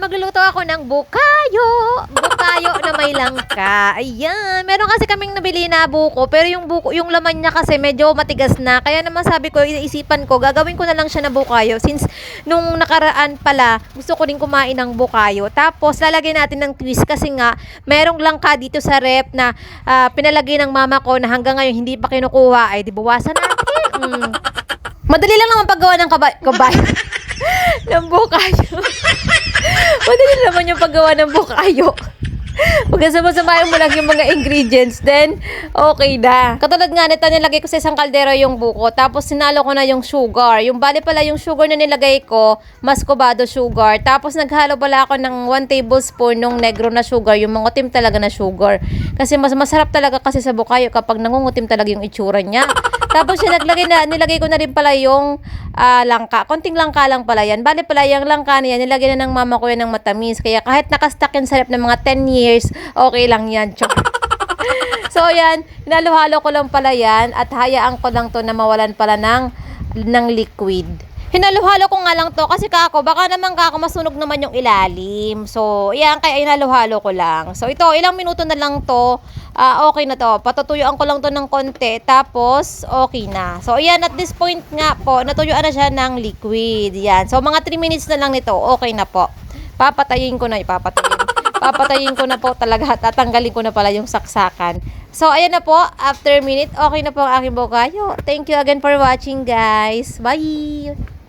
magluluto ako ng bukayo. Bukayo na may langka. Ayan. Meron kasi kaming nabili na buko, pero yung buko, yung laman niya kasi medyo matigas na. Kaya naman sabi ko, iniisipan ko, gagawin ko na lang siya na bukayo. Since nung nakaraan pala, gusto ko din kumain ng bukayo. Tapos, lalagyan natin ng twist kasi nga, merong langka dito sa rep na ah, pinalagay ng mama ko na hanggang ngayon hindi pa kinukuha. Ay, di bawasan natin. Mm. Madali lang naman paggawa ng kabay. kabay. ng bukayo. Madali naman yung paggawa ng bukayo. Pagkasama-samahin mo lang yung mga ingredients, then okay na. Katulad nga nito, nilagay ko sa isang kaldero yung buko, tapos sinalo ko na yung sugar. Yung bali pala yung sugar na nilagay ko, mascobado sugar. Tapos naghalo pala ako ng 1 tablespoon ng negro na sugar, yung mangutim talaga na sugar. Kasi mas masarap talaga kasi sa bukayo kapag nangungutim talaga yung itsura niya. Tapos yung naglagay na, nilagay ko na rin pala yung ah, langka. Konting langka lang pala yan. Bali pala yung langka na yan, nilagay na ng mama ko yan ng matamis. Kaya kahit nakastack yan sa rep ng mga 10 years, okay lang yan. Chok. so yan, hinaluhalo ko lang pala yan at hayaan ko lang to na mawalan pala ng, ng liquid. Hinaluhalo ko nga lang to kasi kako, baka naman kako masunog naman yung ilalim. So, yan, kaya hinaluhalo ko lang. So, ito, ilang minuto na lang to. Ah, okay na to. Patutuyuan ko lang to ng konti. Tapos, okay na. So, yan, at this point nga po, natuyuan na siya ng liquid. Yan. So, mga 3 minutes na lang nito. Okay na po. Papatayin ko na, ipapatayin. Papatayin ko na po talaga. Tatanggalin ko na pala yung saksakan. So, ayan na po. After minute, okay na po ang aking bukayo. Thank you again for watching, guys. Bye!